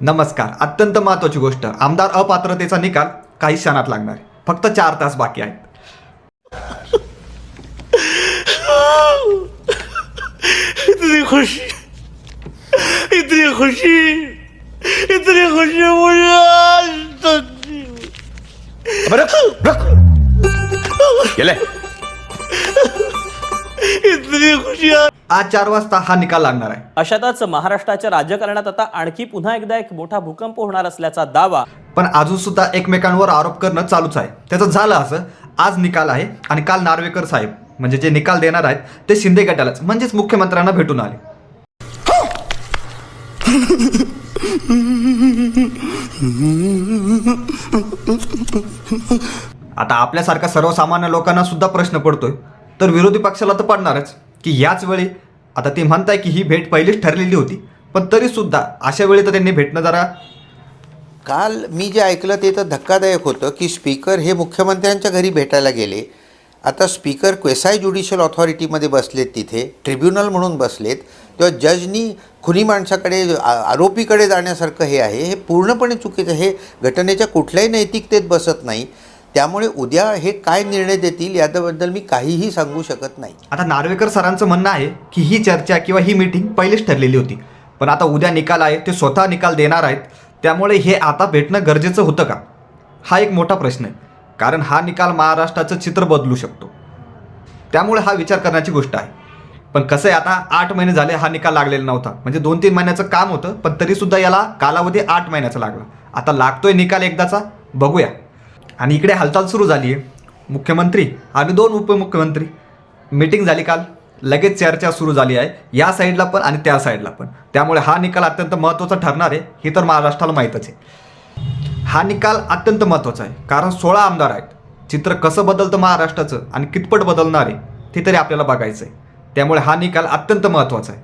नमस्कार. अत्यंत महत्वाची गोष्ट. आमदार अपात्रतेचा निकाल काही क्षणात लागणार आहे. फक्त चार तास बाकी आहेत. इतनी खुशी. इतनी खुशी. इतनी खुशी मुझे इतनी खुशी आज चार वाजता हा निकाल लागणार आहे. अशातच महाराष्ट्राच्या राजकारणात आता आणखी पुन्हा एकदा एक मोठा भूकंप होणार असल्याचा दावा. पण अजून सुद्धा एकमेकांवर आरोप करणं चालूच आहे. त्याचं झालं असं आज निकाल आहे आणि काल नार्वेकर साहेब म्हणजे जे निकाल देणार आहेत ते शिंदे गटालाच म्हणजेच मुख्यमंत्र्यांना भेटून आले. आता आपल्यासारख्या सर्वसामान्य लोकांना सुद्धा प्रश्न पडतोय. तर विरोधी पक्षाला तर पडणारच. की याच वेळी आता ते म्हणताय की ही भेट पहिलीच ठरलेली होती पण तरी सुद्धा अशा वेळी तर त्यांनी भेटणं जरा काल मी जे ऐकलं ते तर धक्कादायक होतं की स्पीकर हे मुख्यमंत्र्यांच्या घरी भेटायला गेले. आता स्पीकर क्वेसाय ज्युडिशियल ऑथॉरिटीमध्ये बसलेत तिथे ट्रिब्युनल म्हणून बसलेत तेव्हा जजनी खुनी माणसाकडे आरोपीकडे जाण्यासारखं हे आहे हे पूर्णपणे चुकीचं हे घटनेच्या कुठल्याही नैतिकतेत बसत नाही. त्यामुळे उद्या हे काय निर्णय देतील याबद्दल मी काहीही सांगू शकत नाही. आता नार्वेकर सरांचं म्हणणं आहे की ही चर्चा किंवा ही मीटिंग पहिलेच ठरलेली होती. पण आता उद्या निकाल आहे ते स्वतः निकाल देणार आहेत. त्यामुळे हे आता भेटणं गरजेचं होतं का? हा एक मोठा प्रश्न आहे. कारण हा निकाल महाराष्ट्राचं चित्र बदलू शकतो. त्यामुळे हा विचार करण्याची गोष्ट आहे. पण कसं आहे आता आठ महिने झाले हा निकाल लागलेला नव्हता. म्हणजे दोन तीन महिन्याचं काम होतं पण तरीसुद्धा याला कालावधी आठ महिन्याचा लागला. आता लागतोय निकाल एकदाचा? बघूया. आणि इकडे हालचाल सुरू झाली आहे मुख्यमंत्री आणि दोन उपमुख्यमंत्री. मीटिंग झाली काल. लगेच चर्चा सुरू झाली आहे. या साईडला पण आणि त्या साईडला पण. त्यामुळे हा निकाल अत्यंत महत्त्वाचा ठरणार आहे हे तर महाराष्ट्राला माहीतच आहे. हा निकाल अत्यंत महत्त्वाचा आहे. कारण सोळा आमदार आहेत. चित्र कसं बदलतं महाराष्ट्राचं आणि कितपट बदलणार आहे ते तरी आपल्याला बघायचं आहे त्यामुळे हा निकाल अत्यंत महत्त्वाचा आहे.